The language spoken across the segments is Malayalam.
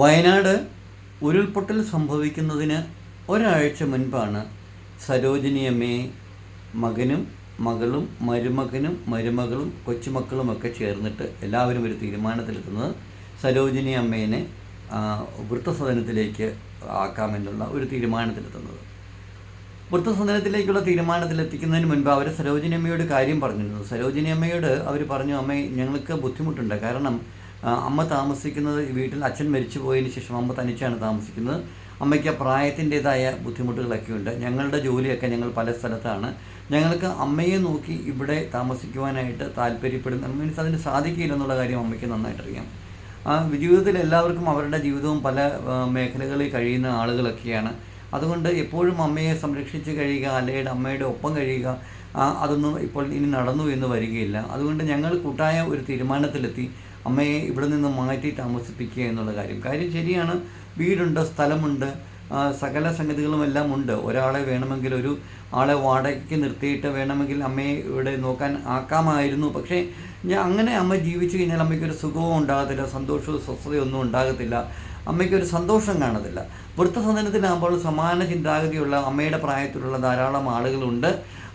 വയനാട് ഉരുൾപൊട്ടൽ സംഭവിക്കുന്നതിന് ഒരാഴ്ച മുൻപാണ് സരോജിനി അമ്മയെ മകനും മകളും മരുമകനും മരുമകളും കൊച്ചുമക്കളുമൊക്കെ ചേർന്നിട്ട് എല്ലാവരും ഒരു തീരുമാനത്തിലെത്തുന്നത് സരോജിനി അമ്മേനെ വൃത്തസദനത്തിലേക്ക് ആക്കാമെന്നുള്ള ഒരു തീരുമാനത്തിലെത്തുന്നത്. വൃത്തസദനത്തിലേക്കുള്ള തീരുമാനത്തിലെത്തിക്കുന്നതിന് മുൻപ് അവർ സരോജിനി അമ്മയോട് കാര്യം പറഞ്ഞിരുന്നു. സരോജിനി അമ്മയോട് അവർ പറഞ്ഞു അമ്മേ ഞങ്ങൾക്ക് ബുദ്ധിമുട്ടുണ്ട്. കാരണം അമ്മ താമസിക്കുന്നത് വീട്ടിൽ അച്ഛൻ മരിച്ചു പോയതിന് ശേഷം അമ്മ തനിച്ചാണ് താമസിക്കുന്നത്. അമ്മയ്ക്ക് പ്രായത്തിന്റെതായ ബുദ്ധിമുട്ടുകളൊക്കെ ഉണ്ട് ഞങ്ങളുടെ ജോലിയൊക്കെ ഞങ്ങൾ പല സ്ഥലത്താണ്. ഞങ്ങൾക്ക് അമ്മയെ നോക്കി ഇവിടെ താമസിക്കുവാനായിട്ട് താല്പര്യപ്പെടുന്ന മീൻസ് അതിന് സാധിക്കില്ലെന്നുള്ള കാര്യം അമ്മയ്ക്ക് നന്നായിട്ടറിയാം. ആ ജീവിതത്തിൽ എല്ലാവർക്കും അവരുടെ ജീവിതവും പല മേഖലകളിൽ കഴിയുന്ന ആളുകളൊക്കെയാണ്. അതുകൊണ്ട് എപ്പോഴും അമ്മയെ സംരക്ഷിച്ച് കഴിയുക അല്ലെങ്കിൽ അമ്മയുടെ ഒപ്പം കഴിയുക അതൊന്നും ഇപ്പോൾ ഇനി നടന്നു എന്ന് വരികയില്ല. അതുകൊണ്ട് ഞങ്ങൾ കൂട്ടായ ഒരു തീരുമാനത്തിലെത്തി. അമ്മയെ ഇവിടെ നിന്ന് മാറ്റി താമസിപ്പിക്കുക എന്നുള്ള കാര്യം. കാര്യം ശരിയാണ് വീടുണ്ട് സ്ഥലമുണ്ട് സകല സംഗതികളും എല്ലാം ഉണ്ട്. ഒരാളെ വേണമെങ്കിൽ ഒരു ആളെ വാടകയ്ക്ക് നിർത്തിയിട്ട് വേണമെങ്കിൽ അമ്മയെ ഇവിടെ നോക്കാൻ ആക്കാമായിരുന്നു. പക്ഷേ ഞാൻ അങ്ങനെ അമ്മ ജീവിച്ചു കഴിഞ്ഞാൽ അമ്മയ്ക്കൊരു സുഖവും ഉണ്ടാകത്തില്ല സന്തോഷവും സ്വസ്ഥതയും ഒന്നും ഉണ്ടാകത്തില്ല അമ്മയ്ക്കൊരു സന്തോഷം കാണത്തില്ല. വൃത്തസദനത്തിലാകുമ്പോൾ സമാന ചിന്താഗതിയുള്ള അമ്മയുടെ പ്രായത്തിലുള്ള ധാരാളം ആളുകളുണ്ട്.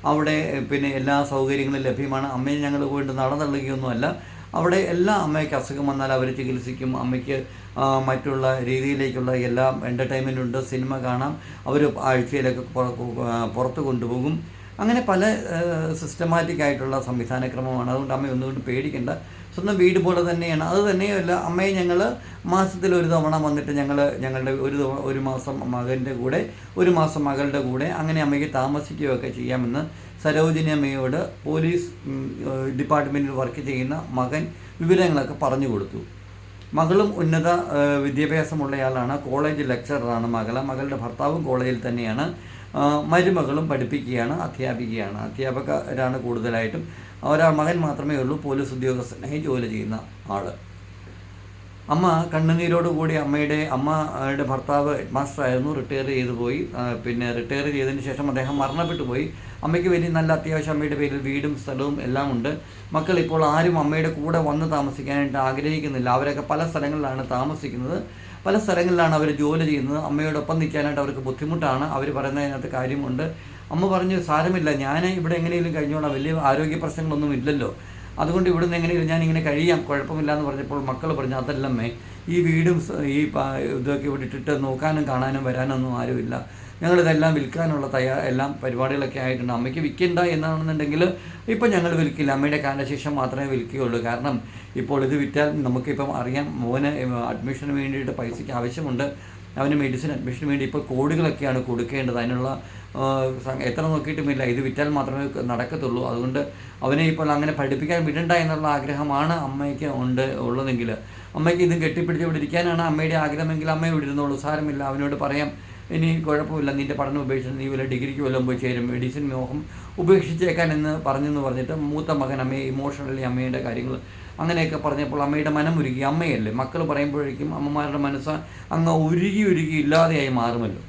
അവിടെ പിന്നെ എല്ലാ സൗകര്യങ്ങളും ലഭ്യമാണ്. അമ്മയെ ഞങ്ങൾ പോയിട്ട് നടന്നള്ളുകയൊന്നുമല്ല. അവിടെ എല്ലാ അമ്മയ്ക്ക് അസുഖം വന്നാൽ അവർ ചികിത്സിക്കും. അമ്മയ്ക്ക് മറ്റുള്ള രീതിയിലേക്കുള്ള എല്ലാ എന്റർടൈൻമെന്റ് ഉണ്ട്. സിനിമ കാണാം. അവർ ആഴ്ചയിലൊക്കെ പുറത്തു കൊണ്ടുപോകും. അങ്ങനെ പല സിസ്റ്റമാറ്റിക് ആയിട്ടുള്ള സംവിധാനക്രമമാണ്. അതുകൊണ്ട് അമ്മ ഒന്നുകൊണ്ട് പേടിക്കേണ്ട. സ്വന്തം വീട് പോലെ തന്നെയാണ്. അത് തന്നെയല്ല അമ്മയെ ഞങ്ങൾ മാസത്തിൽ ഒരു തവണ വന്നിട്ട് ഞങ്ങൾ ഞങ്ങളുടെ ഒരു ഒരു മാസം മകന്റെ കൂടെ ഒരു മാസം മകളുടെ കൂടെ അങ്ങനെ അമ്മയ്ക്ക് താമസിക്കുകയൊക്കെ ചെയ്യാമെന്ന് സരോജിനി അമ്മയോട് പോലീസ് ഡിപ്പാർട്ട്മെന്റിൽ വർക്ക് ചെയ്യുന്ന മകൻ വിവരങ്ങളൊക്കെ പറഞ്ഞു കൊടുത്തു. മകളും ഉന്നത വിദ്യാഭ്യാസമുള്ളയാളാണ് കോളേജ് ലെക്ചററാണ് മകൾ മകളുടെ ഭർത്താവും കോളേജിൽ തന്നെയാണ്. മരുമകളും പഠിപ്പിക്കുകയാണ് അധ്യാപികയാണ്. അധ്യാപകരാണ് കൂടുതലായിട്ടും. ഒരാൾ മകൻ മാത്രമേ ഉള്ളൂ പോലീസ് ഉദ്യോഗസ്ഥനായി ജോലി ചെയ്യുന്ന ആൾ. അമ്മ കണ്ണുനീരോട് കൂടി അമ്മയുടെ അമ്മയുടെ ഭർത്താവ് ഹെഡ് മാസ്റ്റർ ആയിരുന്നു റിട്ടയർ ചെയ്തു പോയി. പിന്നെ റിട്ടയർ ചെയ്തതിന് ശേഷം അദ്ദേഹം മരണപ്പെട്ടു പോയി. അമ്മയ്ക്ക് വലിയ നല്ല അത്യാവശ്യം അമ്മയുടെ പേരിൽ വീടും സ്ഥലവും എല്ലാം ഉണ്ട്. മക്കൾ ഇപ്പോൾ ആരും അമ്മയുടെ കൂടെ വന്ന് താമസിക്കാനായിട്ട് ആഗ്രഹിക്കുന്നില്ല. അവരൊക്കെ പല സ്ഥലങ്ങളിലാണ് താമസിക്കുന്നത്. പല സ്ഥലങ്ങളിലാണ് അവർ ജോലി ചെയ്യുന്നത്. അമ്മയോടൊപ്പം നിൽക്കാനായിട്ട് അവർക്ക് ബുദ്ധിമുട്ടാണ്. അവർ പറയുന്നതിനകത്ത് കാര്യമുണ്ട്. അമ്മ പറഞ്ഞു സാരമില്ല ഞാൻ ഇവിടെ എങ്ങനെയെങ്കിലും കഴിഞ്ഞോളാം വലിയ ആരോഗ്യ പ്രശ്നങ്ങളൊന്നും ഇല്ലല്ലോ. അതുകൊണ്ട് ഇവിടുന്ന് എങ്ങനെയും ഞാൻ ഇങ്ങനെ കഴിയാം. കുഴപ്പമില്ല എന്ന് പറഞ്ഞപ്പോൾ മക്കൾ പറഞ്ഞു അതല്ലമ്മേ ഈ വീടും ഈ ഇതൊക്കെ ഇവിടെ ഇട്ടിട്ട് നോക്കാനും കാണാനും വരാനൊന്നും ആരുമില്ല. ഞങ്ങളിതെല്ലാം വിൽക്കാനുള്ള തയ്യാ എല്ലാം പരിപാടികളൊക്കെ ആയിട്ടുണ്ട്. അമ്മയ്ക്ക് വിൽക്കണ്ട എന്നാണെന്നുണ്ടെങ്കിൽ ഇപ്പം ഞങ്ങൾ വിൽക്കില്ല. അമ്മയുടെ കാലശേഷം മാത്രമേ വിൽക്കുകയുള്ളൂ. കാരണം ഇപ്പോൾ ഇത് വിറ്റാൽ നമുക്കിപ്പം അറിയാം മോന് അഡ്മിഷന് വേണ്ടിയിട്ട് പൈസയ്ക്ക് ആവശ്യമുണ്ട്. അവന് മെഡിസിൻ അഡ്മിഷന് വേണ്ടി ഇപ്പോൾ കോടികളൊക്കെയാണ് കൊടുക്കേണ്ടത്. അതിനുള്ള എത്ര നോക്കിയിട്ടുമില്ല. ഇത് വിറ്റാൽ മാത്രമേ നടക്കത്തുള്ളൂ. അതുകൊണ്ട് അവനെ ഇപ്പോൾ അങ്ങനെ പഠിപ്പിക്കാൻ വിടണ്ട എന്നുള്ള ആഗ്രഹമാണ് അമ്മയ്ക്ക് ഉണ്ട് ഉള്ളതെങ്കിൽ. അമ്മയ്ക്ക് ഇതും കെട്ടിപ്പിടിച്ച് ഇവിടെ ഇരിക്കാനാണ് അമ്മയുടെ ആഗ്രഹമെങ്കിൽ അമ്മയെ വിടുന്നുള്ളൂ സാരമില്ല. അവനോട് പറയാം ഇനി കുഴപ്പമില്ല. നിന്റെ പഠനം ഉപേക്ഷിച്ച് നീ വല്ല ഡിഗ്രിക്ക് വല്ലതും പോയി ചേരും. മെഡിസിൻ മോഹം ഉപേക്ഷിച്ചേക്കാൻ എന്ന് പറഞ്ഞെന്ന് പറഞ്ഞിട്ട് മൂത്ത മകൻ അമ്മയെ ഇമോഷണലി അമ്മയുടെ കാര്യങ്ങൾ അങ്ങനെയൊക്കെ പറഞ്ഞപ്പോൾ അമ്മയുടെ മനം ഉരുകി. അമ്മയല്ലേ? മക്കൾ പറയുമ്പോഴേക്കും അമ്മമാരുടെ മനസ്സ് അങ്ങ് ഉരുകി ഉരുകി ഇല്ലാതെയായി മാറുമല്ലോ.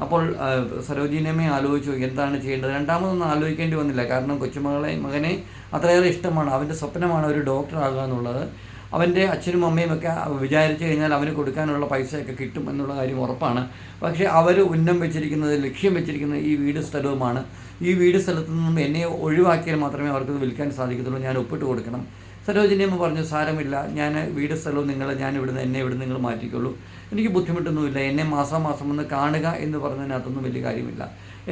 അപ്പോൾ ആ, സരോജിനിയമ്മയെ ആലോചിച്ചു എന്താണ് ചെയ്യേണ്ടത്? രണ്ടാമതൊന്നും ആലോചിക്കേണ്ടി വന്നില്ല. കാരണം കൊച്ചുമകളെ മകനെ അത്രയേറെ ഇഷ്ടമാണ്. അവന്റെ സ്വപ്നമാണ് ഒരു ഡോക്ടർ ആകുക എന്നുള്ളത്. അവന്റെ അച്ഛനും അമ്മയും ഒക്കെ വിചാരിച്ചു കഴിഞ്ഞാൽ അവന് കൊടുക്കാനുള്ള പൈസയൊക്കെ കിട്ടും എന്നുള്ള കാര്യം ഉറപ്പാണ്. പക്ഷേ അവർ ഉന്നം വെച്ചിരിക്കുന്നത് ലക്ഷ്യം വെച്ചിരിക്കുന്നത് ഈ വീട് സ്ഥലവുമാണ്. ഈ വീട് സ്ഥലത്തു നിന്നും എന്നെ ഒഴിവാക്കിയാൽ മാത്രമേ അവർക്ക് വിൽക്കാൻ സാധിക്കത്തുള്ളൂ. ഞാൻ ഒപ്പിട്ട് കൊടുക്കണം. സരോജിനിയമ്മ പറഞ്ഞു സാരമില്ല ഞാൻ വീട് സ്ഥലവും നിങ്ങൾ ഞാൻ ഇവിടുന്ന് എന്നെ ഇവിടുന്ന് നിങ്ങൾ മാറ്റിക്കോളൂ. എനിക്ക് ബുദ്ധിമുട്ടൊന്നുമില്ല എന്നെ മാസം മാസം വന്ന് കാണുക എന്ന് പറഞ്ഞതിനകത്തൊന്നും വലിയ കാര്യമില്ല.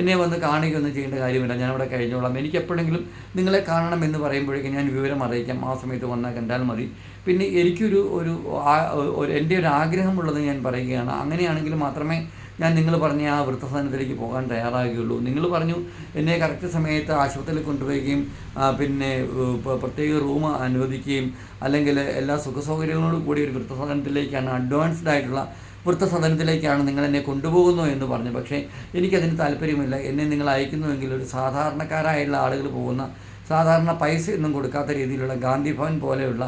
എന്നെ വന്ന് കാണുകയൊന്നും ചെയ്യേണ്ട കാര്യമില്ല ഞാൻ അവിടെ കഴിഞ്ഞോളാം. എനിക്ക് എപ്പോഴെങ്കിലും നിങ്ങളെ കാണണം എന്ന് പറയുമ്പോഴേക്കും ഞാൻ വിവരം അറിയിക്കാം. ആ സമയത്ത് വന്നാൽ കണ്ടാൽ മതി. പിന്നെ എനിക്കൊരു ഒരു എന്റെ ഒരു ആഗ്രഹമുള്ളത് ഞാൻ പറയുകയാണ്. അങ്ങനെയാണെങ്കിൽ മാത്രമേ ഞാൻ നിങ്ങൾ പറഞ്ഞ ആ വൃത്തസ്ഥാനത്തിലേക്ക് പോകാൻ തയ്യാറാകുകയുള്ളൂ. നിങ്ങൾ പറഞ്ഞു എന്നെ കറക്റ്റ് സമയത്ത് ആശുപത്രിയിൽ കൊണ്ടുപോവുകയും പിന്നെ പ്രത്യേക റൂം അനുവദിക്കുകയും അല്ലെങ്കിൽ എല്ലാ സുഖസൗകര്യങ്ങളോടും കൂടി ഒരു വൃത്തസാധനത്തിലേക്കാണ് അഡ്വാൻസ്ഡ് ആയിട്ടുള്ള വൃത്തസദനത്തിലേക്കാണ് നിങ്ങൾ എന്നെ കൊണ്ടുപോകുന്നു എന്ന് പറഞ്ഞു. പക്ഷേ എനിക്കതിന് താല്പര്യമില്ല. എന്നെ നിങ്ങൾ അയക്കുന്നുവെങ്കിൽ ഒരു സാധാരണക്കാരായുള്ള ആളുകൾ പോകുന്ന സാധാരണ പൈസ ഒന്നും കൊടുക്കാത്ത രീതിയിലുള്ള ഗാന്ധി ഭവൻ പോലെയുള്ള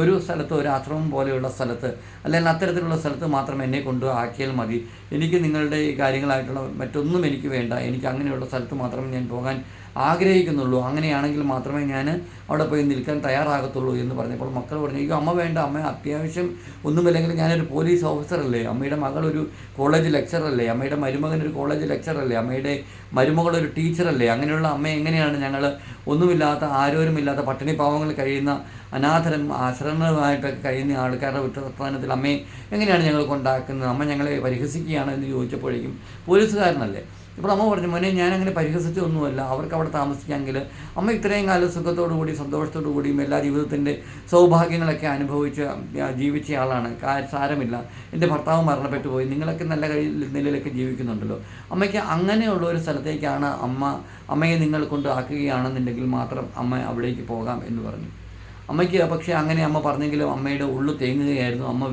ഒരു സ്ഥലത്ത് ഒരു ആശ്രമം പോലെയുള്ള സ്ഥലത്ത് അല്ലെങ്കിൽ അത്തരത്തിലുള്ള സ്ഥലത്ത് മാത്രം എന്നെ കൊണ്ട് ആക്കിയാൽ മതി. എനിക്ക് നിങ്ങളുടെ ഈ കാര്യങ്ങളായിട്ടുള്ള മറ്റൊന്നും എനിക്ക് വേണ്ട. എനിക്ക് അങ്ങനെയുള്ള സ്ഥലത്ത് മാത്രം ഞാൻ പോകാൻ ആഗ്രഹിക്കുന്നുള്ളൂ. അങ്ങനെയാണെങ്കിൽ മാത്രമേ ഞാൻ അവിടെ പോയി നിൽക്കാൻ തയ്യാറാകത്തുള്ളൂ എന്ന് പറഞ്ഞപ്പോൾ മക്കൾ പറഞ്ഞു അയ്യോ അമ്മ വേണ്ട അമ്മ അത്യാവശ്യം ഒന്നുമില്ലെങ്കിൽ ഞാനൊരു പോലീസ് ഓഫീസറല്ലേ? അമ്മയുടെ മകൾ ഒരു കോളേജ് ലെക്ചറല്ലേ അമ്മയുടെ മരുമകൻ ഒരു കോളേജ് ലെക്ചറല്ലേ അമ്മയുടെ മരുമകൾ ഒരു ടീച്ചറല്ലേ അങ്ങനെയുള്ള അമ്മ എങ്ങനെയാണ് ഞങ്ങൾ ഒന്നുമില്ലാത്ത ആരോരുമില്ലാത്ത പട്ടിണി പാവങ്ങൾ കഴിയുന്ന അനാഥരും ആശ്രമമായിട്ടൊക്കെ കഴിയുന്ന ആൾക്കാരുടെ വൃത്തസ്ഥാനത്തിൽ അമ്മയെ എങ്ങനെയാണ് ഞങ്ങൾ കൊണ്ടാക്കുന്നത്? അമ്മ ഞങ്ങളെ പരിഹസിക്കുകയാണ് എന്ന് ചോദിച്ചപ്പോഴേക്കും പോലീസുകാരനല്ലേ. ഇപ്പോൾ അമ്മ പറഞ്ഞു മോനെ ഞാൻ അങ്ങനെ പരിഹസിച്ചൊന്നുമല്ല. അവർക്ക് അവിടെ താമസിക്കാമെങ്കിൽ അമ്മ ഇത്രയും കാലം സുഖത്തോടു കൂടി സന്തോഷത്തോടു കൂടിയും എല്ലാ ജീവിതത്തിന്റെ സൗഭാഗ്യങ്ങളൊക്കെ അനുഭവിച്ച് ജീവിച്ച ആളാണ്. സാരമില്ല. എന്റെ ഭർത്താവ് മരണപ്പെട്ടു പോയി. നിങ്ങളൊക്കെ നല്ല നിലയിലൊക്കെ ജീവിക്കുന്നുണ്ടല്ലോ. അമ്മയ്ക്ക് അങ്ങനെയുള്ള ഒരു സ്ഥലത്തേക്കാണ് അമ്മ അമ്മയെ നിങ്ങൾ കൊണ്ട് ആക്കുകയാണെന്നുണ്ടെങ്കിൽ മാത്രം അമ്മ അവിടേക്ക് പോകാം എന്ന് പറഞ്ഞു. അമ്മയ്ക്ക് പക്ഷേ അങ്ങനെ അമ്മ പറഞ്ഞെങ്കിലും അമ്മയുടെ ഉള്ളു തേങ്ങുകയായിരുന്നു. അമ്മ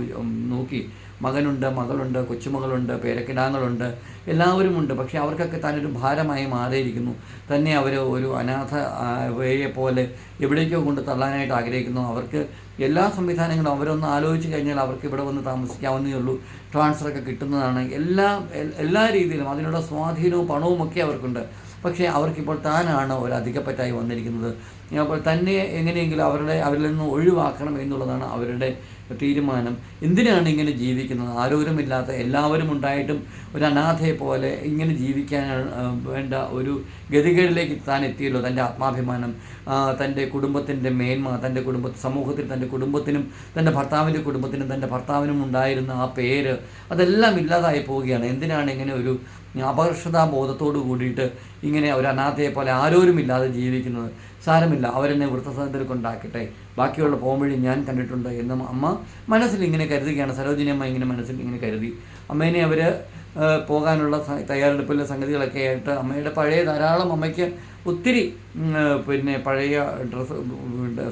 നോക്കി. മകനുണ്ട് മകളുണ്ട് കൊച്ചുമകളുണ്ട് പേരക്കിടാങ്ങളുണ്ട് എല്ലാവരുമുണ്ട്. പക്ഷേ അവർക്കൊക്കെ താനൊരു ഭാരമായി മാറിയിരിക്കുന്നു. തന്നെ അവർ ഒരു അനാഥ ആ, പോലെ എവിടേക്കോ കൊണ്ട് തള്ളാനായിട്ട് ആഗ്രഹിക്കുന്നു. അവർക്ക് എല്ലാ സംവിധാനങ്ങളും അവരൊന്ന് ആലോചിച്ച് കഴിഞ്ഞാൽ അവർക്ക് ഇവിടെ വന്ന് താമസിക്കാവുന്നേ ഉള്ളൂ. ട്രാൻസ്ഫറൊക്കെ കിട്ടുന്നതാണ്. എല്ലാ എല്ലാ രീതിയിലും അതിനുള്ള സ്വാധീനവും പണവും ഒക്കെ അവർക്കുണ്ട്. പക്ഷേ അവർക്കിപ്പോൾ താനാണ് ഒരു അധികപ്പറ്റായി വന്നിരിക്കുന്നത്. അപ്പോൾ തന്നെ എങ്ങനെയെങ്കിലും അവരുടെ അവരിൽ നിന്ന് ഒഴിവാക്കണം എന്നുള്ളതാണ് അവരുടെ തീരുമാനം. എന്തിനാണ് ഇങ്ങനെ ജീവിക്കുന്നത്? ആരോരുമില്ലാത്ത എല്ലാവരും ഉണ്ടായിട്ടും ഒരു അനാഥയെ പോലെ ഇങ്ങനെ ജീവിക്കാൻ വേണ്ട ഒരു ഗതികേടിലേക്ക് താൻ എത്തിയല്ലോ തന്റെ ആത്മാഭിമാനം. തന്റെ കുടുംബത്തിന്റെ മേന്മ തന്റെ കുടുംബ സമൂഹത്തിൽ തന്റെ കുടുംബത്തിനും തന്റെ ഭർത്താവിന്റെ കുടുംബത്തിനും തന്റെ ഭർത്താവിനും ഉണ്ടായിരുന്ന ആ പേര് അതെല്ലാം ഇല്ലാതായി പോവുകയാണ്. എന്തിനാണ് ഇങ്ങനെ ഒരു അപകർഷതാ ബോധത്തോടു കൂടിയിട്ട് ഇങ്ങനെ ഒരു അനാഥയെ പോലെ ആരോരുമില്ലാതെ ജീവിക്കുന്നത്? സാരമില്ല. അവരെന്നെ വൃത്തസദനത്തിൽ കൊണ്ടാക്കട്ടെ ബാക്കിയുള്ള പോംവഴി ഞാൻ കണ്ടിട്ടുണ്ട് എന്നും അമ്മ മനസ്സിൽ ഇങ്ങനെ കരുതുകയാണ്. സരോജിനി അമ്മ ഇങ്ങനെ മനസ്സിൽ ഇങ്ങനെ കരുതി. അമ്മേനെ അവർ പോകാനുള്ള തയ്യാറെടുപ്പിലെ സംഗതികളൊക്കെ ആയിട്ട് അമ്മയുടെ പഴയ ധാരാളം അമ്മയ്ക്ക് ഒത്തിരി പിന്നെ പഴയ ഡ്രസ്സ്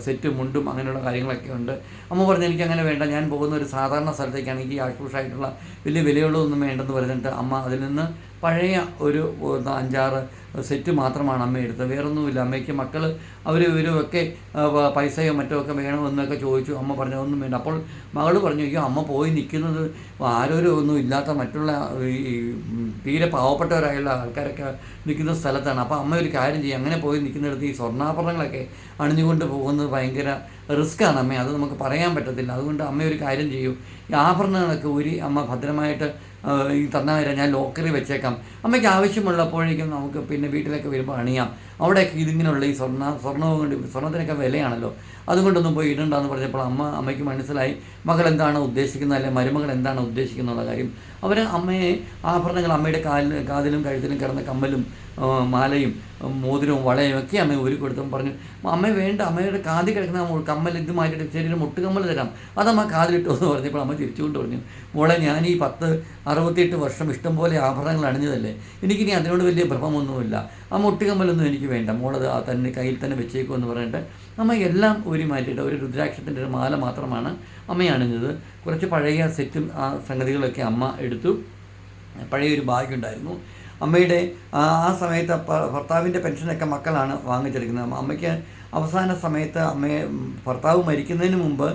സെറ്റും മുണ്ടും അങ്ങനെയുള്ള കാര്യങ്ങളൊക്കെ ഉണ്ട്. അമ്മ പറഞ്ഞു എനിക്ക് അങ്ങനെ വേണ്ട. ഞാൻ പോകുന്ന ഒരു സാധാരണ സ്ഥലത്തേക്കാണ്. എനിക്ക് ആഘോഷമായിട്ടുള്ള വലിയ വിലയുള്ളതൊന്നും വേണ്ടെന്ന് പറഞ്ഞിട്ട് അമ്മ അതിൽ നിന്ന് പഴയ ഒരു അഞ്ചാറ് സെറ്റ് മാത്രമാണ് അമ്മ എടുത്തത്. വേറൊന്നുമില്ല. അമ്മയ്ക്ക് മക്കൾ അവർ ഇവരുമൊക്കെ പൈസയോ മറ്റോ ഒക്കെ വേണമെന്നൊക്കെ ചോദിച്ചു. അമ്മ പറഞ്ഞു ഒന്നും വേണ്ട. അപ്പോൾ മകൾ പറഞ്ഞു അയ്യോ അമ്മ പോയി നിൽക്കുന്നത് ആരോരും ഒന്നും ഇല്ലാത്ത മറ്റുള്ള ഈ തീരെ പാവപ്പെട്ടവരായുള്ള ആൾക്കാരൊക്കെ നിൽക്കുന്ന സ്ഥലത്താണ്. അപ്പോൾ അമ്മ ഒരു കാര്യം ചെയ്യും. അങ്ങനെ പോയി നിൽക്കുന്നിടത്ത് ഈ സ്വർണാഭരണങ്ങളൊക്കെ അണിഞ്ഞുകൊണ്ട് പോകുന്നത് ഭയങ്കര റിസ്ക്കാണ് അമ്മ. അത് നമുക്ക് പറയാൻ പറ്റത്തില്ല. അതുകൊണ്ട് അമ്മ ഒരു കാര്യം ചെയ്യൂ. ഈ ആഭരണങ്ങളൊക്കെ ഒരു അമ്മ ഭദ്രമായിട്ട് ഈ തന്നാൽ ഞാൻ ലോക്കറിൽ വെച്ചേക്കാം. അമ്മയ്ക്ക് ആവശ്യമുള്ളപ്പോഴേക്കും നമുക്ക് പിന്നെ വീട്ടിലൊക്കെ വരുമ്പോൾ അണിയാം. അവിടെയൊക്കെ ഇതിങ്ങനെയുള്ള ഈ സ്വർണ സ്വർണവും കൊണ്ട് സ്വർണത്തിനൊക്കെ വിലയാണല്ലോ. അതുകൊണ്ടൊന്നും പോയി ഇടണ്ടെന്ന് പറഞ്ഞപ്പോൾ അമ്മ അമ്മയ്ക്ക് മനസ്സിലായി. മകൾ എന്താണ് ഉദ്ദേശിക്കുന്നത്? അല്ലെ മരുമകൾ എന്താണ് ഉദ്ദേശിക്കുന്നുള്ള കാര്യം. അവർ അമ്മയെ ആഭരണങ്ങൾ അമ്മയുടെ കാലിൽ കാതിലും കഴുത്തിലും കിടന്ന കമ്മലും മാലയും മോതിരവും വളയും ഒക്കെ അമ്മ ഒരു കൊടുത്തും. പറഞ്ഞു അമ്മ വേണ്ട. അമ്മയുടെ കാതി കിടക്കുന്ന കമ്മൽ ഇത് മാറ്റിയിട്ട് ചെറിയൊരു മുട്ടുകമ്മൽ തരാം. അതമ്മ കാതിലിട്ടു എന്ന് പറഞ്ഞപ്പോൾ അമ്മ തിരിച്ചുകൊണ്ട് പറഞ്ഞു മോളെ ഞാൻ ഈ പത്ത് അറുപത്തിയെട്ട് വർഷം ഇഷ്ടംപോലെ ആഭരണങ്ങൾ അണിഞ്ഞതല്ലേ. എനിക്കിനി അതിനോട് വലിയ ഭ്രമമൊന്നുമില്ല. ആ മുട്ടുകമ്മലൊന്നും എനിക്ക് വേണ്ട മോളത് തന്നെ കയ്യിൽ തന്നെ വെച്ചേക്കും എന്ന് പറഞ്ഞിട്ട് അമ്മ എല്ലാം ഊരി മാറ്റിയിട്ട് ഒരു രുദ്രാക്ഷത്തിന്റെ ഒരു മാല മാത്രമാണ് അമ്മയാണിഞ്ഞത് കുറച്ച് പഴയ സെറ്റും ആ സംഗതികളൊക്കെ അമ്മ എടുത്തു. പഴയൊരു ബാഗ് ഉണ്ടായിരുന്നു. അമ്മയുടെ ആ സമയത്ത് ഭർത്താവിന്റെ പെൻഷനൊക്കെ മക്കളാണ് വാങ്ങിച്ചെടുക്കുന്നത്. അമ്മയ്ക്ക് അവസാന സമയത്ത് അമ്മയെ ഭർത്താവ് മരിക്കുന്നതിന് മുമ്പ്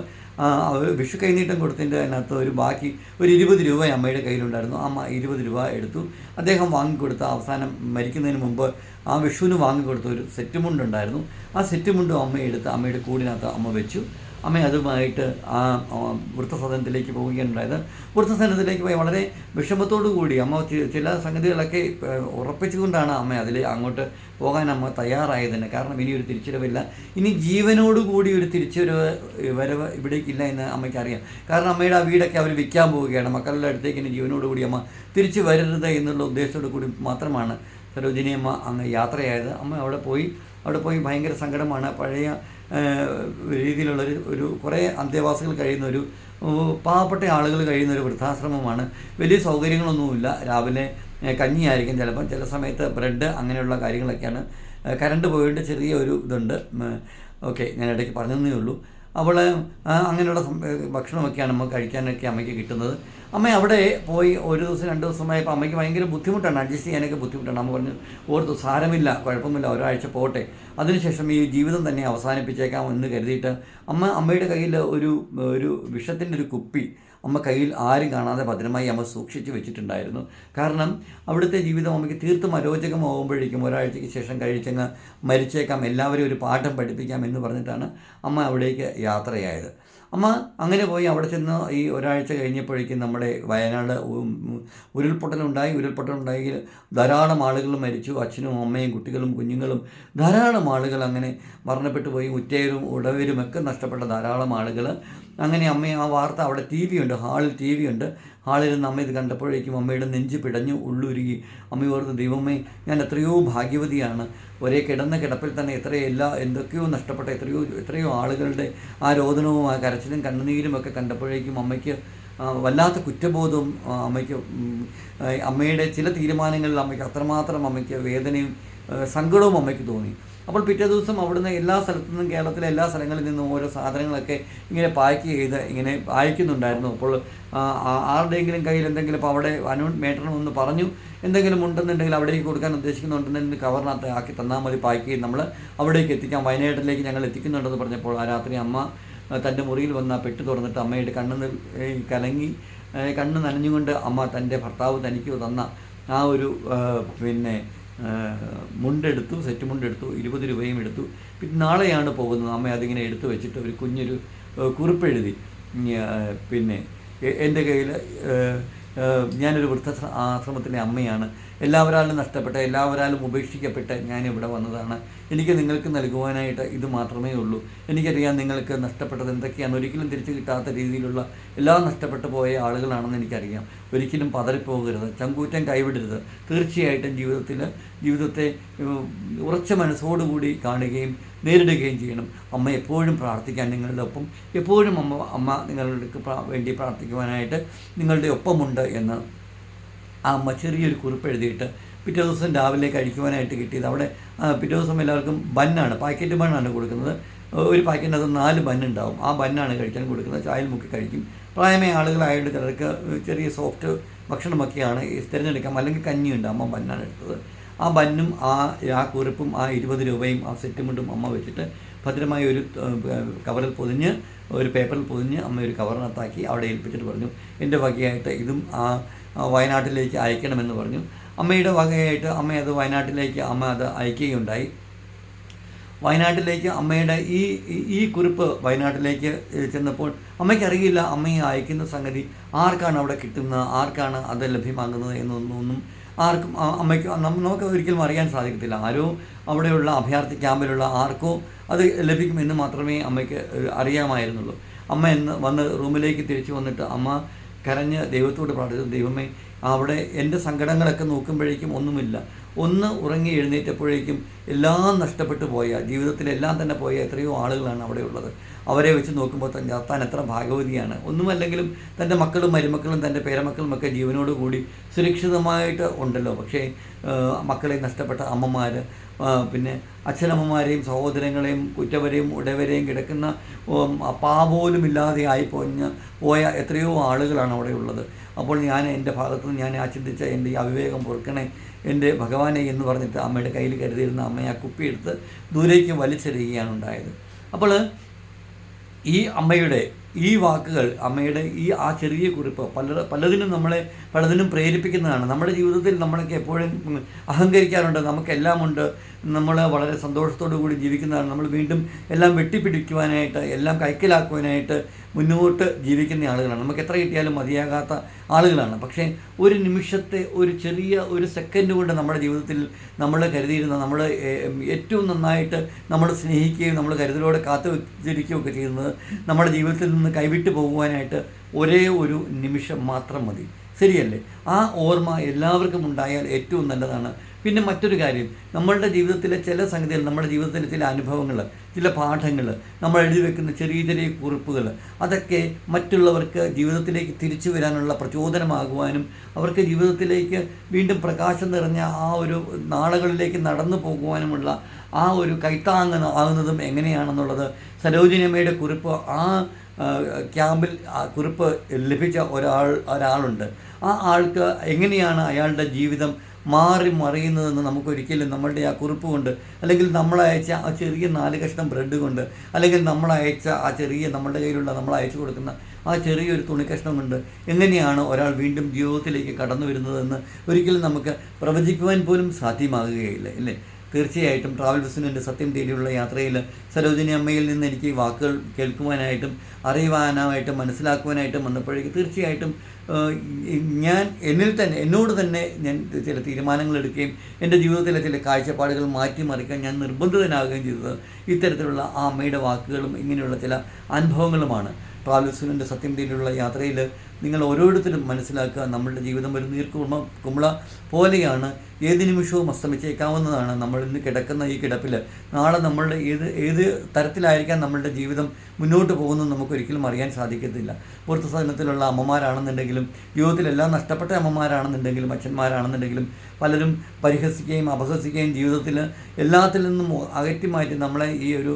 വിഷു കൈനീട്ടം കൊടുത്തതിന്റെ അതിനകത്ത് ഒരു ബാക്കി ഒരു ഇരുപത് രൂപ അമ്മയുടെ കയ്യിലുണ്ടായിരുന്നു. അമ്മ ഇരുപത് രൂപ എടുത്തു. അദ്ദേഹം വാങ്ങിക്കൊടുത്ത അവസാനം മരിക്കുന്നതിന് മുമ്പ് ആ വിഷുവിന് വാങ്ങിക്കൊടുത്ത ഒരു സെറ്റ് മുണ്ടുണ്ടായിരുന്നു. ആ സെറ്റ് മുണ്ടും അമ്മയെടുത്ത് അമ്മയുടെ കൂടിനകത്ത് അമ്മ വെച്ചു. അമ്മ അതുമായിട്ട് ആ വൃത്തസദനത്തിലേക്ക് പോവുകയുണ്ടായത്. വൃത്തസദനത്തിലേക്ക് പോയി വളരെ വിഷമത്തോടു കൂടി അമ്മ ചില സംഗതികളൊക്കെ ഉറപ്പിച്ചുകൊണ്ടാണ് അമ്മ അതിൽ അങ്ങോട്ട് പോകാൻ അമ്മ തയ്യാറായതിന്. കാരണം ഇനി ഒരു തിരിച്ചുവരവില്ല ഇനി ജീവനോടുകൂടി ഒരു തിരിച്ചുവരവ് വരവ് ഇവിടേക്കില്ല എന്ന് അമ്മയ്ക്കറിയാം. കാരണം അമ്മയുടെ ആ വീടൊക്കെ അവർ വിൽക്കാൻ പോവുകയാണ്. മക്കളുടെ അടുത്തേക്ക് ഇനി ജീവനോടുകൂടി അമ്മ തിരിച്ചു വരരുത് എന്നുള്ള ഉദ്ദേശത്തോടു കൂടി മാത്രമാണ് സരോജിനി അമ്മ അങ്ങ് യാത്രയായത്. അമ്മ അവിടെ പോയി അവിടെ പോയി ഭയങ്കര സങ്കടമാണ്. പഴയ ഏഹ്, രീതിയിലുള്ളൊരു ഒരു കുറേ അന്തേവാസികൾ കഴിയുന്ന ഒരു പാവപ്പെട്ട ആളുകൾ കഴിയുന്ന ഒരു വൃദ്ധാശ്രമമാണ്. വലിയ സൗകര്യങ്ങളൊന്നുമില്ല. രാവിലെ കഞ്ഞിയായിരിക്കും ചിലപ്പം. ചില സമയത്ത് ബ്രെഡ് അങ്ങനെയുള്ള കാര്യങ്ങളൊക്കെയാണ്. കരണ്ട് പോയിട്ട് ചെറിയ ഒരു ഇതുണ്ട് ഓക്കെ ഞാൻ ഇടയ്ക്ക് പറഞ്ഞതേ ഉള്ളൂ. അവൾ അങ്ങനെയുള്ള ഭക്ഷണമൊക്കെയാണ് നമുക്ക് കഴിക്കാനൊക്കെ അമ്മയ്ക്ക് കിട്ടുന്നത്. അമ്മ അവിടെ പോയി ഒരു ദിവസം രണ്ട് ദിവസമായപ്പോൾ അമ്മയ്ക്ക് ഭയങ്കര ബുദ്ധിമുട്ടാണ്. അഡ്ജസ്റ്റ് ചെയ്യാനൊക്കെ ബുദ്ധിമുട്ടാണ്. അമ്മ പറഞ്ഞു ഓർത്തു സാരമില്ല കുഴപ്പമില്ല ഒരാഴ്ച പോട്ടെ. അതിനുശേഷം ഈ ജീവിതം തന്നെ അവസാനിപ്പിച്ചേക്കാം എന്ന് കരുതിയിട്ട് അമ്മ അമ്മയുടെ കയ്യിൽ ഒരു ഒരു വിഷത്തിന്റെ ഒരു കുപ്പി അമ്മ കയ്യിൽ ആരും കാണാതെ ഭദ്രമായി അമ്മ സൂക്ഷിച്ചു വെച്ചിട്ടുണ്ടായിരുന്നു. കാരണം അവിടുത്തെ ജീവിതം അമ്മയ്ക്ക് തീർത്തും അരോചകമാകുമ്പോഴേക്കും ഒരാഴ്ചയ്ക്ക് ശേഷം കഴിച്ചങ്ങ് മരിച്ചേക്കാം എല്ലാവരും ഒരു പാഠം പഠിപ്പിക്കാം എന്ന് പറഞ്ഞിട്ടാണ് അമ്മ അവിടേക്ക് യാത്രയായത്. അമ്മ അങ്ങനെ പോയി അവിടെ ചെന്ന് ഈ ഒരാഴ്ച കഴിഞ്ഞപ്പോഴേക്കും നമ്മുടെ വയനാട് ഉരുൾപൊട്ടലുണ്ടായി. ഉരുൾപൊട്ടലുണ്ടായി ധാരാളം ആളുകൾ മരിച്ചു. അച്ഛനും അമ്മയും കുട്ടികളും കുഞ്ഞുങ്ങളും ധാരാളം ആളുകൾ അങ്ങനെ മരണപ്പെട്ടു പോയി. ഉറ്റയരും ഉടവരും ഒക്കെ നഷ്ടപ്പെട്ട ധാരാളം ആളുകൾ അങ്ങനെ അമ്മ ആ വാർത്ത അവിടെ ടി വി ഉണ്ട് ഹാളിൽ ടി വി ഉണ്ട് ഹാളിൽ നിന്ന് അമ്മ ഇത് കണ്ടപ്പോഴേക്കും അമ്മയുടെ നെഞ്ച് പിടഞ്ഞു ഉള്ളുരുകി. അമ്മ ഓർത്ത് ദൈവമേ ഞാൻ എത്രയോ ഭാഗ്യവതിയാണ്. ഒരേ കിടന്ന കിടപ്പിൽ തന്നെ എത്രയോ എല്ലാ എന്തൊക്കെയോ നഷ്ടപ്പെട്ട എത്രയോ എത്രയോ ആളുകളുടെ ആ രോദനവും ആ കരച്ചിലും കണ്ണുനീരും ഒക്കെ കണ്ടപ്പോഴേക്കും അമ്മയ്ക്ക് വല്ലാത്ത കുറ്റബോധവും അമ്മയ്ക്ക് അമ്മയുടെ ചില തീരുമാനങ്ങളിൽ അമ്മയ്ക്ക് അത്രമാത്രം അമ്മയ്ക്ക് വേദനയും സങ്കടവും അമ്മയ്ക്ക് തോന്നി. അപ്പോൾ പിറ്റേ ദിവസം അവിടുന്ന് എല്ലാ സ്ഥലത്തു നിന്നും കേരളത്തിലെ എല്ലാ സ്ഥലങ്ങളിൽ നിന്നും ഓരോ സാധനങ്ങളൊക്കെ ഇങ്ങനെ പാക്ക് ചെയ്ത് ഇങ്ങനെ അയക്കുന്നുണ്ടായിരുന്നു. അപ്പോൾ ആരുടെയെങ്കിലും കയ്യിൽ എന്തെങ്കിലും ഇപ്പോൾ അവിടെ അനു മേട്ടണം ഒന്ന് പറഞ്ഞു എന്തെങ്കിലും ഉണ്ടെന്നുണ്ടെങ്കിൽ അവിടേക്ക് കൊടുക്കാൻ ഉദ്ദേശിക്കുന്നുണ്ടെന്നുണ്ടെങ്കിൽ കവറിനകത്ത് ആക്കി തന്നാൽ മതി പാക്ക് ചെയ്ത് നമ്മൾ അവിടേക്ക് എത്തിക്കാം. വയനാട്ടിലേക്ക് ഞങ്ങൾ എത്തിക്കുന്നുണ്ടെന്ന് പറഞ്ഞപ്പോൾ ആ രാത്രി അമ്മ തന്റെ മുറിയിൽ വന്ന് പെട്ട് തുറന്നിട്ട് അമ്മയുടെ കണ്ണ് കലങ്ങി കണ്ണ് നനഞ്ഞുകൊണ്ട് അമ്മ തന്റെ ഭർത്താവ് തനിക്ക് തന്ന ആ ഒരു പിന്നെ മുണ്ടെടുത്തു സെറ്റ് മുണ്ടെടുത്തു ഇരുപത് രൂപയും എടുത്തു. പിന്നെ നാളെയാണ് പോകുന്നത്. അമ്മ അതിങ്ങനെ എടുത്തു വെച്ചിട്ട് ഒരു കുഞ്ഞൊരു കുറിപ്പെഴുതി. പിന്നെ എന്റെ കയ്യിൽ ഞാനൊരു വൃദ്ധ ആശ്രമത്തിലെ അമ്മയാണ്. എല്ലാവരാലും നഷ്ടപ്പെട്ട എല്ലാവരാലും ഞാൻ ഇവിടെ വന്നതാണ്. എനിക്ക് നിങ്ങൾക്ക് നൽകുവാനായിട്ട് ഇത് മാത്രമേ ഉള്ളൂ. എനിക്കറിയാം നിങ്ങൾക്ക് നഷ്ടപ്പെട്ടത് എന്തൊക്കെയാണ്. ഒരിക്കലും തിരിച്ചു കിട്ടാത്ത രീതിയിലുള്ള എല്ലാം നഷ്ടപ്പെട്ടു പോയ ആളുകളാണെന്ന് എനിക്കറിയാം. ഒരിക്കലും പതറിപ്പോകരുത് ചങ്കൂറ്റം കൈവിടരുത്. തീർച്ചയായിട്ടും ജീവിതത്തിൽ ജീവിതത്തെ ഉറച്ച മനസ്സോടുകൂടി കാണുകയും നേരിടുകയും ചെയ്യണം. അമ്മ എപ്പോഴും പ്രാർത്ഥിക്കാൻ നിങ്ങളുടെ ഒപ്പം. എപ്പോഴും അമ്മ അമ്മ നിങ്ങളുടെ വേണ്ടി പ്രാർത്ഥിക്കുവാനായിട്ട് നിങ്ങളുടെ ഒപ്പമുണ്ട് എന്ന് ആ അമ്മ ചെറിയൊരു കുറിപ്പ് എഴുതിയിട്ട് പിറ്റേ ദിവസം രാവിലെ കഴിക്കുവാനായിട്ട് കിട്ടിയത്. അവിടെ പിറ്റേ ദിവസം എല്ലാവർക്കും ബന്നാണ് പാക്കറ്റ് ബണ്ണാണ് കൊടുക്കുന്നത്. ഒരു പാക്കറ്റിനകത്ത് നാല് ബന്നുണ്ടാവും ആ ബന്നാണ് കഴിക്കാൻ കൊടുക്കുന്നത്. ചായൽ മുക്കി കഴിക്കും. പ്രായമായ ആളുകളായതുകൊണ്ട് ചിലർക്ക് ചെറിയ സോഫ്റ്റ് ഭക്ഷണമൊക്കെയാണ് തിരഞ്ഞെടുക്കാം. അല്ലെങ്കിൽ കഞ്ഞി ഉണ്ട് അമ്മ ബന്നാണ് എടുത്തത്. ആ ബന്നും ആ ആ കുറിപ്പും ആ ഇരുപത് രൂപയും ആ സെറ്റും കൊണ്ടും അമ്മ വെച്ചിട്ട് ഭദ്രമായി ഒരു കവറിൽ പൊതിഞ്ഞ് ഒരു പേപ്പറിൽ പൊതിഞ്ഞ് അമ്മ ഒരു കവറിനകത്താക്കി അവിടെ ഏൽപ്പിച്ചിട്ട് പറഞ്ഞു എന്റെ വകയായിട്ട് ഇതും ആ വയനാട്ടിലേക്ക് അയക്കണമെന്ന് പറഞ്ഞു. അമ്മയുടെ വകയായിട്ട് അമ്മ അത് വയനാട്ടിലേക്ക് അമ്മ അത് അയക്കുകയുണ്ടായി. വയനാട്ടിലേക്ക് അമ്മയുടെ ഈ ഈ- കുറിപ്പ് വയനാട്ടിലേക്ക് ചെന്നപ്പോൾ അമ്മയ്ക്കറിയില്ല അമ്മയെ അയക്കുന്ന സംഗതി ആർക്കാണ് അവിടെ കിട്ടുന്നത് ആർക്കാണ് അത് ലഭ്യമാകുന്നത് എന്നൊന്നും ആർക്കും അമ്മയ്ക്ക് നമുക്ക് ഒരിക്കലും അറിയാൻ സാധിക്കത്തില്ല. ആരോ അവിടെയുള്ള അഭയാർത്ഥി ക്യാമ്പിലുള്ള ആർക്കോ അത് ലഭിക്കുമെന്ന് മാത്രമേ അമ്മയ്ക്ക് അറിയാമായിരുന്നുള്ളൂ. അമ്മ എന്ന് വന്ന് റൂമിലേക്ക് തിരിച്ചു വന്നിട്ട് അമ്മ കരഞ്ഞ് ദൈവത്തോട് പ്രാർത്ഥിച്ചു ദൈവമേ അവിടെ എന്റെ സങ്കടങ്ങളൊക്കെ നോക്കുമ്പോഴേക്കും ഒന്നുമില്ല. ഒന്ന് ഉറങ്ങി എഴുന്നേറ്റപ്പോഴേക്കും എല്ലാം നഷ്ടപ്പെട്ടു പോയ ജീവിതത്തിലെല്ലാം തന്നെ പോയ എത്രയോ ആളുകളാണ് അവിടെ ഉള്ളത് അവരെ വെച്ച് നോക്കുമ്പോൾ തന്നെ താൻ എത്ര ഭാഗവതിയാണ്. ഒന്നുമല്ലെങ്കിലും തന്റെ മക്കളും മരുമക്കളും തന്റെ പേരമക്കളും ഒക്കെ ജീവനോട് കൂടി സുരക്ഷിതമായിട്ട് ഉണ്ടല്ലോ. പക്ഷേ മക്കളെ നഷ്ടപ്പെട്ട അമ്മമാർ പിന്നെ അച്ഛനമ്മമാരെയും സഹോദരങ്ങളെയും കുറ്റവരെയും ഉടവരെയും കിടക്കുന്ന പാപോലും ഇല്ലാതെ ആയി പോഞ്ഞ പോയ എത്രയോ ആളുകളാണ് അവിടെ ഉള്ളത്. അപ്പോൾ ഞാൻ എന്റെ ഭാഗത്തു നിന്ന് ഞാൻ ആ ചിന്തിച്ച എന്റെ ഈ അവിവേകം പൊറുക്കണേ എന്റെ ഭഗവാനെ എന്ന് പറഞ്ഞിട്ട് അമ്മയുടെ കയ്യിൽ കരുതിയിരുന്ന അമ്മയെ ആ കുപ്പിയെടുത്ത് ദൂരേക്ക് വലിച്ചെറിയുകയാണ് ഉണ്ടായത്. അപ്പോൾ ഈ അമ്മയുടെ ഈ വാക്കുകൾ അമ്മയുടെ ഈ ആ ചെറിയ കുറിപ്പ് പല പലതിനും നമ്മളെ പലതിനും പ്രേരിപ്പിക്കുന്നതാണ്. നമ്മുടെ ജീവിതത്തിൽ നമ്മളൊക്കെ എപ്പോഴും അഹങ്കരിക്കാറുണ്ട്. നമുക്കെല്ലാമുണ്ട്. നമ്മൾ വളരെ സന്തോഷത്തോടു കൂടി ജീവിക്കുന്നതാണ്. നമ്മൾ വീണ്ടും എല്ലാം വെട്ടിപ്പിടിക്കുവാനായിട്ട് എല്ലാം കൈക്കലാക്കുവാനായിട്ട് മുന്നോട്ട് ജീവിക്കുന്ന ആളുകളാണ്. നമുക്ക് എത്ര കിട്ടിയാലും മതിയാകാത്ത ആളുകളാണ്. പക്ഷേ ഒരു നിമിഷത്തെ ഒരു ചെറിയ ഒരു സെക്കൻഡ് കൊണ്ട് നമ്മുടെ ജീവിതത്തിൽ നമ്മൾ കരുതിയിരുന്ന നമ്മൾ ഏറ്റവും നന്നായിട്ട് നമ്മൾ സ്നേഹിക്കുകയും നമ്മൾ കരുതലോടെ കാത്തു വെച്ചിരിക്കുകയൊക്കെ ചെയ്യുന്നത് നമ്മുടെ ജീവിതത്തിൽ നിന്ന് കൈവിട്ട് പോകുവാനായിട്ട് ഒരേ ഒരു നിമിഷം മാത്രം മതി. ശരിയല്ലേ? ആ ഓർമ്മ എല്ലാവർക്കും ഉണ്ടായാൽ ഏറ്റവും നല്ലതാണ്. പിന്നെ മറ്റൊരു കാര്യം നമ്മളുടെ ജീവിതത്തിലെ ചില സംഗതികൾ നമ്മുടെ ജീവിതത്തിലെ ചില അനുഭവങ്ങൾ ചില പാഠങ്ങൾ നമ്മൾ എഴുതി വെക്കുന്ന ചെറിയ ചെറിയ കുറിപ്പുകൾ അതൊക്കെ മറ്റുള്ളവർക്ക് ജീവിതത്തിലേക്ക് തിരിച്ചു വരാനുള്ള പ്രചോദനമാകുവാനും അവർക്ക് ജീവിതത്തിലേക്ക് വീണ്ടും പ്രകാശം നിറഞ്ഞ ആ ഒരു നാളുകളിലേക്ക് നടന്നു പോകുവാനുമുള്ള ആ ഒരു കൈത്താങ്ങ് ആകുന്നതും എങ്ങനെയാണെന്നുള്ളത് സരോജിനിയമ്മയുടെ കുറിപ്പ് ആ ക്യാമ്പിൽ കുറിപ്പ് ലഭിച്ച ഒരാൾ ഒരാളുണ്ട്. ആ ആൾക്ക് എങ്ങനെയാണ് അയാളുടെ ജീവിതം മാറി മറിയുന്നതെന്ന് നമുക്കൊരിക്കലും നമ്മളുടെ ആ കുറിപ്പ് കൊണ്ട് അല്ലെങ്കിൽ നമ്മളയച്ച ആ ചെറിയ നാല് കഷ്ണം ബ്രെഡ് കൊണ്ട് അല്ലെങ്കിൽ നമ്മളയച്ച ആ ചെറിയ നമ്മുടെ കയ്യിലുള്ള നമ്മൾ അയച്ചു കൊടുക്കുന്ന ആ ചെറിയൊരു തുണി കഷ്ണം കൊണ്ട് എങ്ങനെയാണ് ഒരാൾ വീണ്ടും ജീവിതത്തിലേക്ക് കടന്നു വരുന്നതെന്ന് ഒരിക്കലും നമുക്ക് പ്രവചിക്കുവാൻ പോലും സാധ്യമാകുകയില്ല അല്ലേ തീർച്ചയായിട്ടും ട്രാവൽ ബിസിനന്റെ സത്യം തേടിയുള്ള യാത്രയിൽ സരോജിനി അമ്മയിൽ നിന്ന് എനിക്ക് വാക്കുകൾ കേൾക്കുവാനായിട്ടും അറിയുവാനായിട്ടും മനസ്സിലാക്കുവാനായിട്ടും വന്നപ്പോഴേക്ക് തീർച്ചയായിട്ടും ഞാൻ എന്നിൽ തന്നെ എന്നോട് തന്നെ ഞാൻ ചില തീരുമാനങ്ങൾ എടുക്കുകയും എന്റെ ജീവിതത്തിലെ ചില കാഴ്ചപ്പാടുകൾ മാറ്റിമറിക്കാൻ ഞാൻ നിർബന്ധിതനാകുകയും ചെയ്തത് ഇത്തരത്തിലുള്ള ആ അമ്മയുടെ വാക്കുകളും ഇങ്ങനെയുള്ള ചില അനുഭവങ്ങളുമാണ്. ട്രാവൽ ബിസിനന്റെ സത്യം തേടിയുള്ള യാത്രയിൽ നിങ്ങൾ ഓരോരുത്തരും മനസ്സിലാക്കുക. നമ്മളുടെ ജീവിതം ഒരു നീർക്കുമ കുമ്പള പോലെയാണ്. ഏത് നിമിഷവും അസ്തമിച്ചേക്കാവുന്നതാണ് നമ്മൾ ഇന്ന് കിടക്കുന്ന ഈ കിടപ്പിൽ നാളെ നമ്മളുടെ ഏത് ഏത് തരത്തിലായിരിക്കാം നമ്മളുടെ ജീവിതം മുന്നോട്ട് പോകുന്നത് നമുക്ക് ഒരിക്കലും അറിയാൻ സാധിക്കത്തില്ല. വൃദ്ധസദനത്തിലുള്ള അമ്മമാരാണെന്നുണ്ടെങ്കിലും ജീവിതത്തിലെല്ലാം നഷ്ടപ്പെട്ട അമ്മമാരാണെന്നുണ്ടെങ്കിലും അച്ഛന്മാരാണെന്നുണ്ടെങ്കിലും പലരും പരിഹസിക്കുകയും അപഹസിക്കുകയും ജീവിതത്തിൽ എല്ലാത്തിൽ നിന്നും അകറ്റി മാറ്റി നമ്മളെ ഈ ഒരു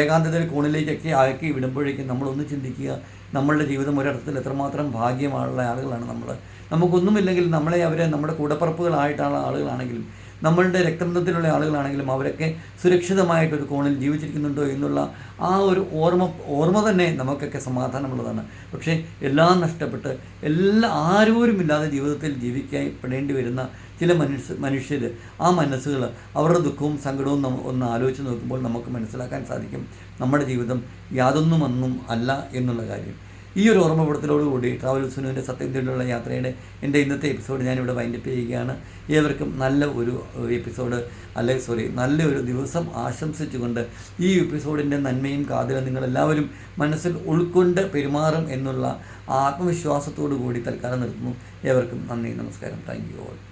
ഏകാന്തതയിൽ കോണിലേക്കൊക്കെ ആക്കി വിടുമ്പോഴേക്കും നമ്മളൊന്ന് ചിന്തിക്കുക നമ്മളുടെ ജീവിതം ഒരർത്ഥത്തിൽ എത്രമാത്രം ഭാഗ്യമുള്ള ആളുകളാണ് നമ്മൾ നമുക്കൊന്നുമില്ലെങ്കിൽ നമ്മളെ അവരെ നമ്മുടെ കൂടപ്പറപ്പുകളായിട്ടുള്ള ആളുകളാണെങ്കിലും നമ്മളുടെ രക്തബന്ധത്തിലുള്ള ആളുകളാണെങ്കിലും അവരൊക്കെ സുരക്ഷിതമായിട്ടൊരു കോണിൽ ജീവിച്ചിരിക്കുന്നുണ്ടോ എന്നുള്ള ആ ഒരു ഓർമ്മ ഓർമ്മ തന്നെ നമുക്കൊക്കെ സമാധാനമുള്ളതാണ്. പക്ഷേ എല്ലാം നഷ്ടപ്പെട്ട് എല്ലാ ആരോരുമില്ലാതെ ജീവിതത്തിൽ ജീവിക്കാൻ ജീവിക്കപ്പെടേണ്ടി വരുന്ന ചില മനുഷ്യ മനുഷ്യർ ആ മനസ്സുകൾ അവരുടെ ദുഃഖവും സങ്കടവും ഒന്ന് ആലോചിച്ച് നോക്കുമ്പോൾ നമുക്ക് മനസ്സിലാക്കാൻ സാധിക്കും നമ്മുടെ ജീവിതം യാതൊന്നും ഒന്നും അല്ല എന്നുള്ള കാര്യം. ഈ ഒരു ഓർമ്മപ്പെടുത്തലോടുകൂടി ട്രാവൽ സുനുവിന്റെ സത്യത്തിലുള്ള യാത്രയുടെ എന്റെ ഇന്നത്തെ എപ്പിസോഡ് ഞാനിവിടെ വൈൻഡപ്പ് ചെയ്യുകയാണ്. ഏവർക്കും നല്ല ഒരു എപ്പിസോഡ് അല്ലെ സോറി നല്ലൊരു ദിവസം ആശംസിച്ചുകൊണ്ട് ഈ എപ്പിസോഡിന്റെ നന്മയും കാതിലും നിങ്ങളെല്ലാവരും മനസ്സിൽ ഉൾക്കൊണ്ട് പെരുമാറും എന്നുള്ള ആത്മവിശ്വാസത്തോടു കൂടി തൽക്കാലം നിർത്തുന്നു. ഏവർക്കും നന്ദി നമസ്കാരം. Thank you all.